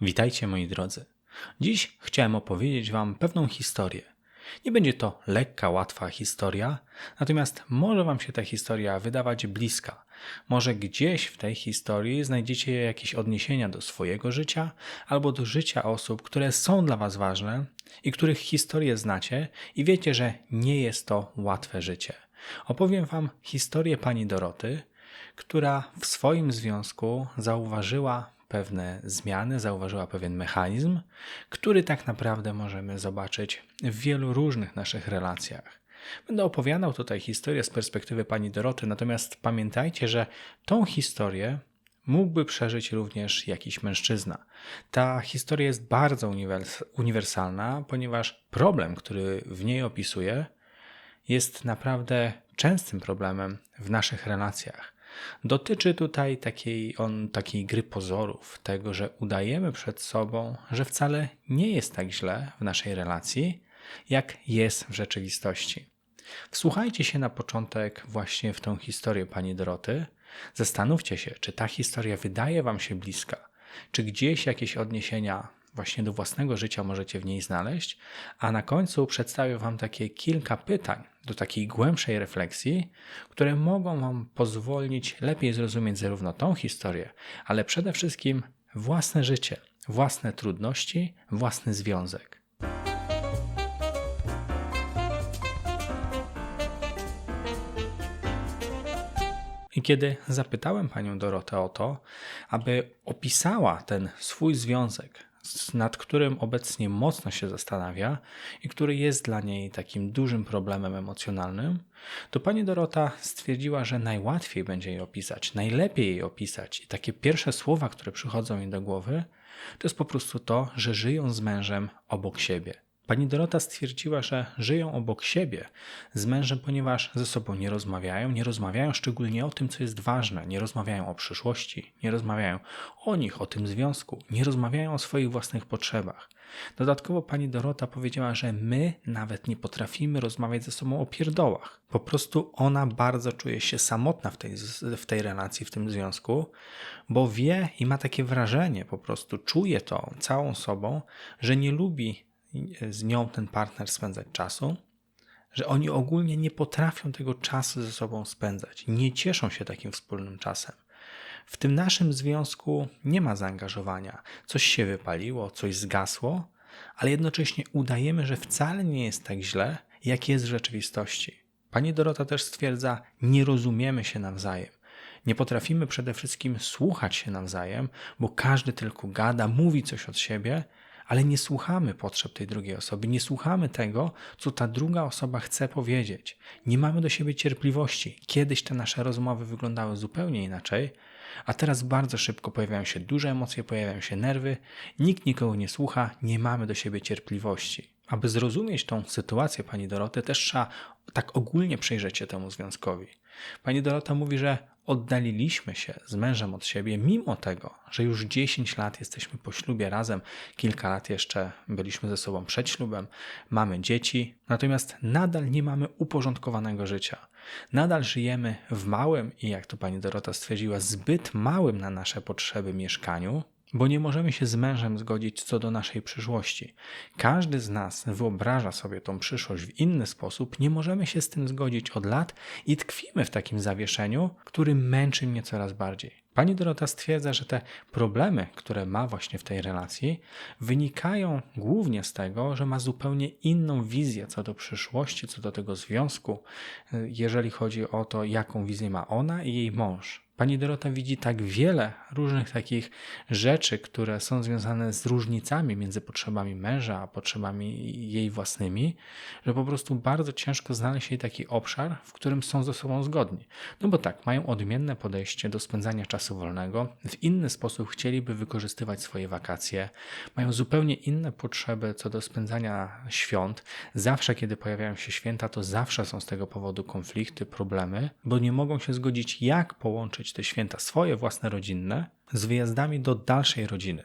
Witajcie moi drodzy. Dziś chciałem opowiedzieć Wam pewną historię. Nie będzie to lekka, łatwa historia, natomiast może Wam się ta historia wydawać bliska. Może gdzieś w tej historii znajdziecie jakieś odniesienia do swojego życia albo do życia osób, które są dla Was ważne i których historię znacie i wiecie, że nie jest to łatwe życie. Opowiem Wam historię pani Doroty, która w swoim związku zauważyła pewne zmiany, zauważyła pewien mechanizm, który tak naprawdę możemy zobaczyć w wielu różnych naszych relacjach. Będę opowiadał tutaj historię z perspektywy pani Doroty, natomiast pamiętajcie, że tą historię mógłby przeżyć również jakiś mężczyzna. Ta historia jest bardzo uniwers uniwersalna, ponieważ problem, który w niej opisuje, jest naprawdę częstym problemem w naszych relacjach. Dotyczy tutaj takiej, on, takiej gry pozorów, tego, że udajemy przed sobą, że wcale nie jest tak źle w naszej relacji, jak jest w rzeczywistości. Wsłuchajcie się na początek właśnie w tą historię pani Doroty. Zastanówcie się, czy ta historia wydaje wam się bliska, czy gdzieś jakieś odniesienia właśnie do własnego życia możecie w niej znaleźć, a na końcu przedstawię Wam takie kilka pytań do takiej głębszej refleksji, które mogą Wam pozwolić lepiej zrozumieć zarówno tą historię, ale przede wszystkim własne życie, własne trudności, własny związek. I kiedy zapytałem panią Dorotę o to, aby opisała ten swój związek nad którym obecnie mocno się zastanawia i który jest dla niej takim dużym problemem emocjonalnym, to pani Dorota stwierdziła, że najłatwiej będzie jej opisać, najlepiej jej opisać. I takie pierwsze słowa, które przychodzą jej do głowy, to jest po prostu to, że żyją z mężem obok siebie. Pani Dorota stwierdziła, że żyją obok siebie z mężem, ponieważ ze sobą nie rozmawiają, nie rozmawiają szczególnie o tym, co jest ważne, nie rozmawiają o przyszłości, nie rozmawiają o nich, o tym związku, nie rozmawiają o swoich własnych potrzebach. Dodatkowo pani Dorota powiedziała, że my nawet nie potrafimy rozmawiać ze sobą o pierdołach. Po prostu ona bardzo czuje się samotna w tej, w tej relacji, w tym związku, bo wie i ma takie wrażenie, po prostu czuje to całą sobą, że nie lubi z nią ten partner spędzać czasu, że oni ogólnie nie potrafią tego czasu ze sobą spędzać, nie cieszą się takim wspólnym czasem. W tym naszym związku nie ma zaangażowania. Coś się wypaliło, coś zgasło, ale jednocześnie udajemy, że wcale nie jest tak źle, jak jest w rzeczywistości. Pani Dorota też stwierdza, nie rozumiemy się nawzajem. Nie potrafimy przede wszystkim słuchać się nawzajem, bo każdy tylko gada, mówi coś od siebie, ale nie słuchamy potrzeb tej drugiej osoby, nie słuchamy tego, co ta druga osoba chce powiedzieć. Nie mamy do siebie cierpliwości. Kiedyś te nasze rozmowy wyglądały zupełnie inaczej, a teraz bardzo szybko pojawiają się duże emocje, pojawiają się nerwy, nikt nikogo nie słucha, nie mamy do siebie cierpliwości. Aby zrozumieć tą sytuację pani Doroty, też trzeba tak ogólnie przyjrzeć się temu związkowi. Pani Dorota mówi, że oddaliliśmy się z mężem od siebie, mimo tego, że już 10 lat jesteśmy po ślubie razem, kilka lat jeszcze byliśmy ze sobą przed ślubem, mamy dzieci, natomiast nadal nie mamy uporządkowanego życia. Nadal żyjemy w małym i, jak to pani Dorota stwierdziła, zbyt małym na nasze potrzeby mieszkaniu, bo nie możemy się z mężem zgodzić co do naszej przyszłości. Każdy z nas wyobraża sobie tą przyszłość w inny sposób, nie możemy się z tym zgodzić od lat i tkwimy w takim zawieszeniu, który męczy mnie coraz bardziej. Pani Dorota stwierdza, że te problemy, które ma właśnie w tej relacji, wynikają głównie z tego, że ma zupełnie inną wizję co do przyszłości, co do tego związku, jeżeli chodzi o to, jaką wizję ma ona i jej mąż. Pani Dorota widzi tak wiele różnych takich rzeczy, które są związane z różnicami między potrzebami męża a potrzebami jej własnymi, że po prostu bardzo ciężko znaleźć jej taki obszar, w którym są ze sobą zgodni. No bo tak, mają odmienne podejście do spędzania czasu wolnego, w inny sposób chcieliby wykorzystywać swoje wakacje, mają zupełnie inne potrzeby co do spędzania świąt. Zawsze, kiedy pojawiają się święta, to zawsze są z tego powodu konflikty, problemy, bo nie mogą się zgodzić, jak połączyć te święta swoje własne rodzinne z wyjazdami do dalszej rodziny.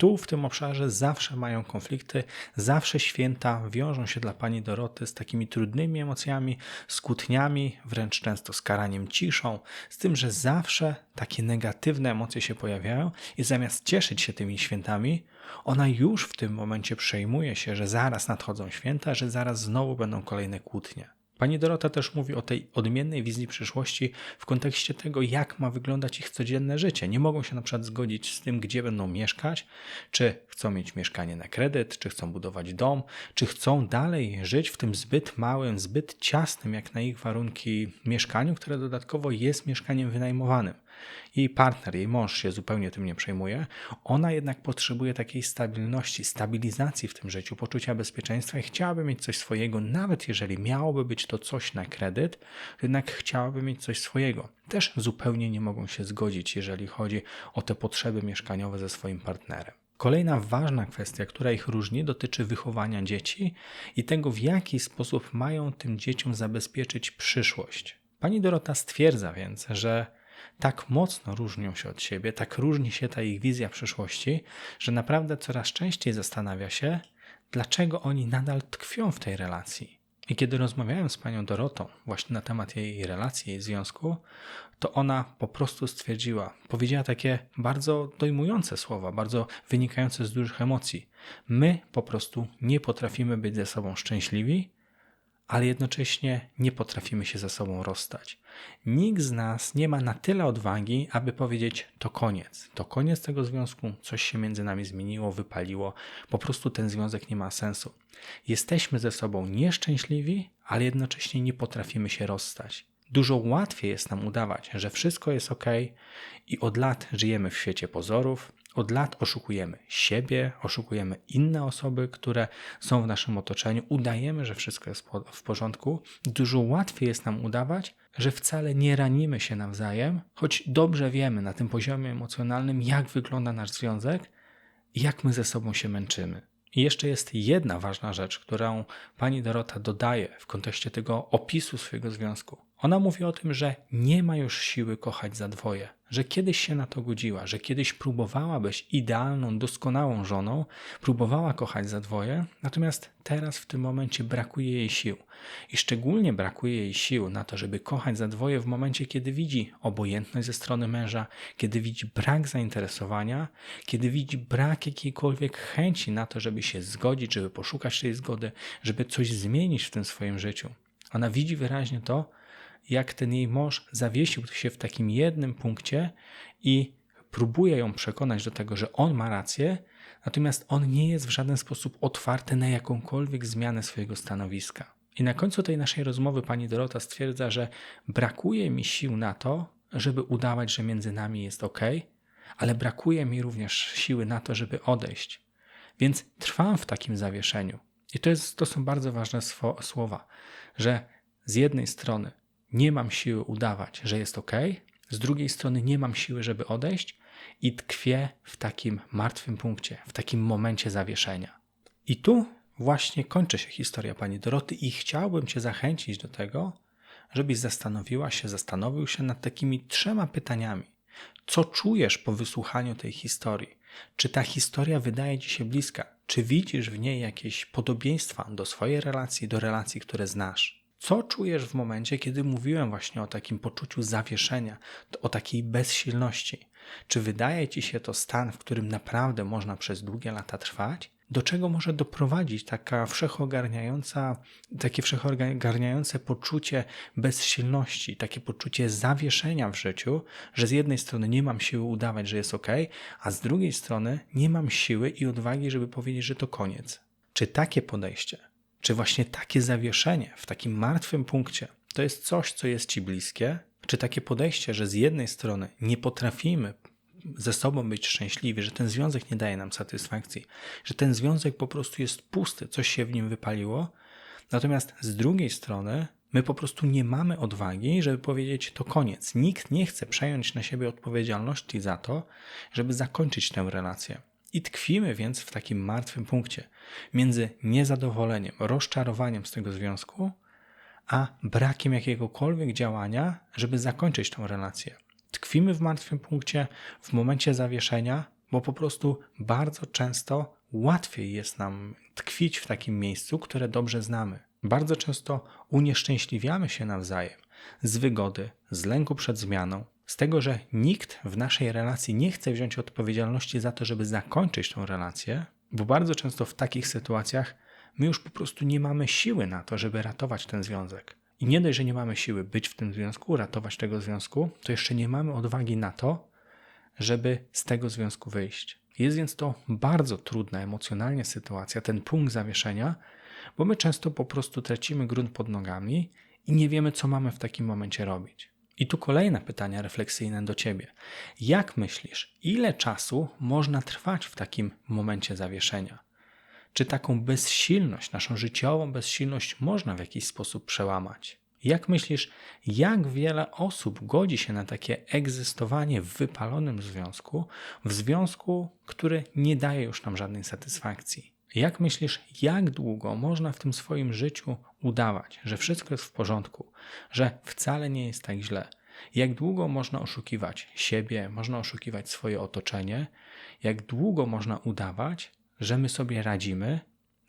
Tu w tym obszarze zawsze mają konflikty, zawsze święta wiążą się dla pani Doroty z takimi trudnymi emocjami, z kłótniami, wręcz często z karaniem ciszą, z tym, że zawsze takie negatywne emocje się pojawiają i zamiast cieszyć się tymi świętami, ona już w tym momencie przejmuje się, że zaraz nadchodzą święta, że zaraz znowu będą kolejne kłótnie. Pani Dorota też mówi o tej odmiennej wizji przyszłości w kontekście tego, jak ma wyglądać ich codzienne życie. Nie mogą się na przykład zgodzić z tym, gdzie będą mieszkać, czy chcą mieć mieszkanie na kredyt, czy chcą budować dom, czy chcą dalej żyć w tym zbyt małym, zbyt ciasnym, jak na ich warunki, mieszkaniu, które dodatkowo jest mieszkaniem wynajmowanym. Jej partner, jej mąż się zupełnie tym nie przejmuje. Ona jednak potrzebuje takiej stabilności, stabilizacji w tym życiu, poczucia bezpieczeństwa i chciałaby mieć coś swojego, nawet jeżeli miałoby być to coś na kredyt, jednak chciałaby mieć coś swojego. Też zupełnie nie mogą się zgodzić, jeżeli chodzi o te potrzeby mieszkaniowe ze swoim partnerem. Kolejna ważna kwestia, która ich różni, dotyczy wychowania dzieci i tego, w jaki sposób mają tym dzieciom zabezpieczyć przyszłość. Pani Dorota stwierdza więc, że tak mocno różnią się od siebie, tak różni się ta ich wizja przyszłości, że naprawdę coraz częściej zastanawia się, dlaczego oni nadal tkwią w tej relacji. I kiedy rozmawiałem z panią Dorotą właśnie na temat jej relacji, jej związku, to ona po prostu stwierdziła, powiedziała takie bardzo dojmujące słowa, bardzo wynikające z dużych emocji. My po prostu nie potrafimy być ze sobą szczęśliwi, ale jednocześnie nie potrafimy się ze sobą rozstać. Nikt z nas nie ma na tyle odwagi, aby powiedzieć: To koniec, to koniec tego związku, coś się między nami zmieniło, wypaliło, po prostu ten związek nie ma sensu. Jesteśmy ze sobą nieszczęśliwi, ale jednocześnie nie potrafimy się rozstać. Dużo łatwiej jest nam udawać, że wszystko jest ok i od lat żyjemy w świecie pozorów, od lat oszukujemy siebie, oszukujemy inne osoby, które są w naszym otoczeniu, udajemy, że wszystko jest w porządku. Dużo łatwiej jest nam udawać, że wcale nie ranimy się nawzajem, choć dobrze wiemy na tym poziomie emocjonalnym, jak wygląda nasz związek jak my ze sobą się męczymy. I jeszcze jest jedna ważna rzecz, którą pani Dorota dodaje w kontekście tego opisu swojego związku. Ona mówi o tym, że nie ma już siły kochać za dwoje, że kiedyś się na to godziła, że kiedyś próbowała być idealną, doskonałą żoną, próbowała kochać za dwoje, natomiast teraz w tym momencie brakuje jej sił. I szczególnie brakuje jej sił na to, żeby kochać za dwoje w momencie, kiedy widzi obojętność ze strony męża, kiedy widzi brak zainteresowania, kiedy widzi brak jakiejkolwiek chęci na to, żeby się zgodzić, żeby poszukać tej zgody, żeby coś zmienić w tym swoim życiu. Ona widzi wyraźnie to, jak ten jej mąż zawiesił się w takim jednym punkcie i próbuje ją przekonać do tego, że on ma rację, natomiast on nie jest w żaden sposób otwarty na jakąkolwiek zmianę swojego stanowiska. I na końcu tej naszej rozmowy pani Dorota stwierdza, że brakuje mi sił na to, żeby udawać, że między nami jest ok, ale brakuje mi również siły na to, żeby odejść. Więc trwam w takim zawieszeniu. I to, jest, to są bardzo ważne słowa, że z jednej strony nie mam siły udawać, że jest ok, z drugiej strony nie mam siły, żeby odejść i tkwię w takim martwym punkcie, w takim momencie zawieszenia. I tu właśnie kończy się historia pani Doroty i chciałbym Cię zachęcić do tego, żebyś zastanowiła się, zastanowił się nad takimi trzema pytaniami. Co czujesz po wysłuchaniu tej historii? Czy ta historia wydaje Ci się bliska? Czy widzisz w niej jakieś podobieństwa do swojej relacji, do relacji, które znasz? Co czujesz w momencie, kiedy mówiłem właśnie o takim poczuciu zawieszenia, o takiej bezsilności? Czy wydaje ci się to stan, w którym naprawdę można przez długie lata trwać? Do czego może doprowadzić taka wszechogarniająca, takie wszechogarniające poczucie bezsilności, takie poczucie zawieszenia w życiu, że z jednej strony nie mam siły udawać, że jest ok, a z drugiej strony nie mam siły i odwagi, żeby powiedzieć, że to koniec? Czy takie podejście czy właśnie takie zawieszenie w takim martwym punkcie to jest coś, co jest ci bliskie? Czy takie podejście, że z jednej strony nie potrafimy ze sobą być szczęśliwi, że ten związek nie daje nam satysfakcji, że ten związek po prostu jest pusty, coś się w nim wypaliło, natomiast z drugiej strony my po prostu nie mamy odwagi, żeby powiedzieć to koniec. Nikt nie chce przejąć na siebie odpowiedzialności za to, żeby zakończyć tę relację. I tkwimy więc w takim martwym punkcie między niezadowoleniem, rozczarowaniem z tego związku, a brakiem jakiegokolwiek działania, żeby zakończyć tę relację. Tkwimy w martwym punkcie w momencie zawieszenia, bo po prostu bardzo często łatwiej jest nam tkwić w takim miejscu, które dobrze znamy. Bardzo często unieszczęśliwiamy się nawzajem z wygody, z lęku przed zmianą, z tego, że nikt w naszej relacji nie chce wziąć odpowiedzialności za to, żeby zakończyć tą relację, bo bardzo często w takich sytuacjach my już po prostu nie mamy siły na to, żeby ratować ten związek. I nie dość, że nie mamy siły być w tym związku, ratować tego związku, to jeszcze nie mamy odwagi na to, żeby z tego związku wyjść. Jest więc to bardzo trudna emocjonalnie sytuacja, ten punkt zawieszenia, bo my często po prostu tracimy grunt pod nogami i nie wiemy, co mamy w takim momencie robić. I tu kolejne pytania refleksyjne do ciebie. Jak myślisz, ile czasu można trwać w takim momencie zawieszenia? Czy taką bezsilność, naszą życiową bezsilność można w jakiś sposób przełamać? Jak myślisz, jak wiele osób godzi się na takie egzystowanie w wypalonym związku, w związku, który nie daje już nam żadnej satysfakcji? Jak myślisz, jak długo można w tym swoim życiu udawać, że wszystko jest w porządku, że wcale nie jest tak źle? Jak długo można oszukiwać siebie, można oszukiwać swoje otoczenie? Jak długo można udawać, że my sobie radzimy?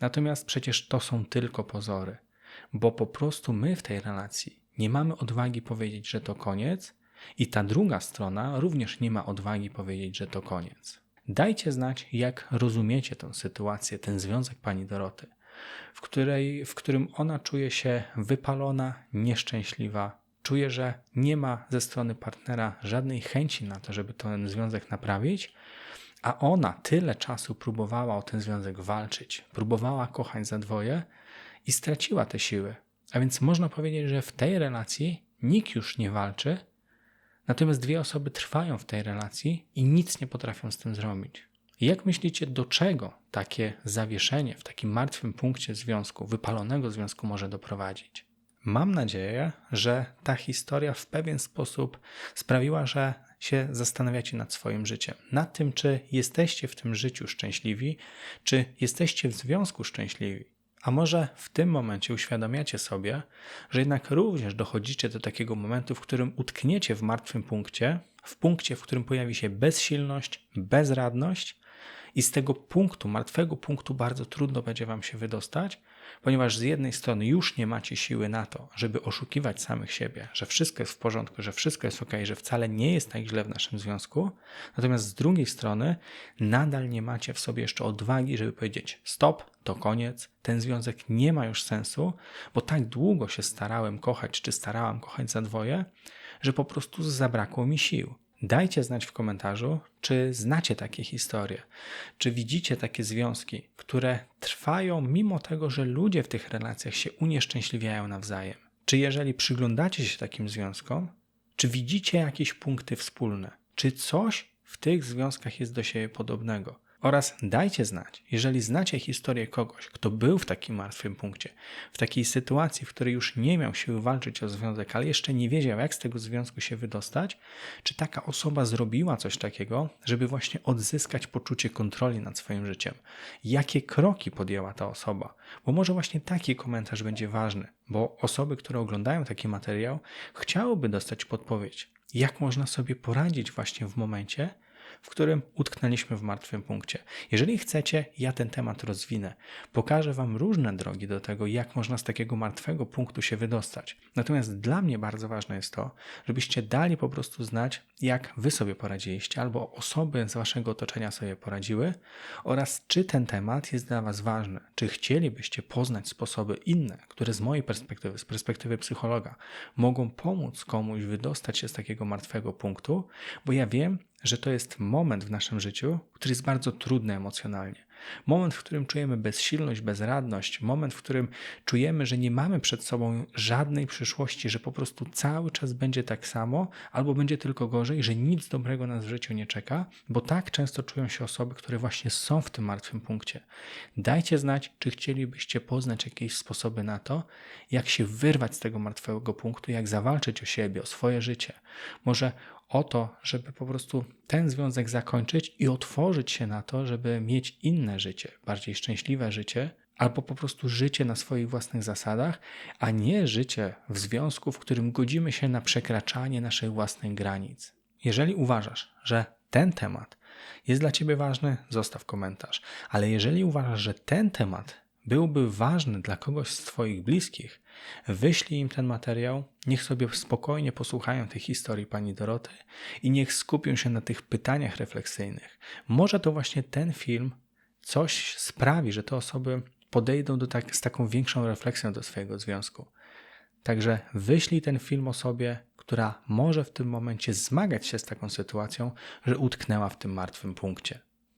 Natomiast przecież to są tylko pozory, bo po prostu my w tej relacji nie mamy odwagi powiedzieć, że to koniec, i ta druga strona również nie ma odwagi powiedzieć, że to koniec. Dajcie znać, jak rozumiecie tę sytuację, ten związek pani Doroty, w, której, w którym ona czuje się wypalona, nieszczęśliwa, czuje, że nie ma ze strony partnera żadnej chęci na to, żeby ten związek naprawić, a ona tyle czasu próbowała o ten związek walczyć, próbowała kochać za dwoje i straciła te siły. A więc można powiedzieć, że w tej relacji nikt już nie walczy, Natomiast dwie osoby trwają w tej relacji i nic nie potrafią z tym zrobić. Jak myślicie, do czego takie zawieszenie w takim martwym punkcie związku, wypalonego związku może doprowadzić? Mam nadzieję, że ta historia w pewien sposób sprawiła, że się zastanawiacie nad swoim życiem, nad tym, czy jesteście w tym życiu szczęśliwi, czy jesteście w związku szczęśliwi. A może w tym momencie uświadamiacie sobie, że jednak również dochodzicie do takiego momentu, w którym utkniecie w martwym punkcie, w punkcie, w którym pojawi się bezsilność, bezradność, i z tego punktu, martwego punktu, bardzo trudno będzie Wam się wydostać, ponieważ z jednej strony już nie macie siły na to, żeby oszukiwać samych siebie, że wszystko jest w porządku, że wszystko jest ok, że wcale nie jest tak źle w naszym związku, natomiast z drugiej strony nadal nie macie w sobie jeszcze odwagi, żeby powiedzieć: stop, to koniec, ten związek nie ma już sensu, bo tak długo się starałem kochać, czy starałam kochać za dwoje, że po prostu zabrakło mi sił. Dajcie znać w komentarzu, czy znacie takie historie, czy widzicie takie związki, które trwają mimo tego, że ludzie w tych relacjach się unieszczęśliwiają nawzajem. Czy jeżeli przyglądacie się takim związkom, czy widzicie jakieś punkty wspólne, czy coś w tych związkach jest do siebie podobnego. Oraz dajcie znać, jeżeli znacie historię kogoś, kto był w takim martwym punkcie, w takiej sytuacji, w której już nie miał siły walczyć o związek, ale jeszcze nie wiedział, jak z tego związku się wydostać, czy taka osoba zrobiła coś takiego, żeby właśnie odzyskać poczucie kontroli nad swoim życiem. Jakie kroki podjęła ta osoba? Bo może właśnie taki komentarz będzie ważny, bo osoby, które oglądają taki materiał, chciałyby dostać podpowiedź, jak można sobie poradzić właśnie w momencie, w którym utknęliśmy w martwym punkcie. Jeżeli chcecie, ja ten temat rozwinę. Pokażę Wam różne drogi do tego, jak można z takiego martwego punktu się wydostać. Natomiast dla mnie bardzo ważne jest to, żebyście dali po prostu znać, jak Wy sobie poradziliście, albo osoby z Waszego otoczenia sobie poradziły, oraz czy ten temat jest dla Was ważny. Czy chcielibyście poznać sposoby inne, które z mojej perspektywy, z perspektywy psychologa, mogą pomóc komuś wydostać się z takiego martwego punktu, bo ja wiem, że to jest moment w naszym życiu, który jest bardzo trudny emocjonalnie. Moment, w którym czujemy bezsilność, bezradność, moment, w którym czujemy, że nie mamy przed sobą żadnej przyszłości, że po prostu cały czas będzie tak samo, albo będzie tylko gorzej, że nic dobrego nas w życiu nie czeka, bo tak często czują się osoby, które właśnie są w tym martwym punkcie. Dajcie znać, czy chcielibyście poznać jakieś sposoby na to, jak się wyrwać z tego martwego punktu, jak zawalczyć o siebie, o swoje życie. Może o to, żeby po prostu ten związek zakończyć i otworzyć się na to, żeby mieć inne życie, bardziej szczęśliwe życie, albo po prostu życie na swoich własnych zasadach, a nie życie w związku, w którym godzimy się na przekraczanie naszych własnych granic. Jeżeli uważasz, że ten temat jest dla Ciebie ważny, zostaw komentarz. Ale jeżeli uważasz, że ten temat byłby ważny dla kogoś z Twoich bliskich, wyślij im ten materiał, niech sobie spokojnie posłuchają tej historii pani Doroty i niech skupią się na tych pytaniach refleksyjnych. Może to właśnie ten film coś sprawi, że te osoby podejdą do tak, z taką większą refleksją do swojego związku. Także wyślij ten film osobie, która może w tym momencie zmagać się z taką sytuacją, że utknęła w tym martwym punkcie.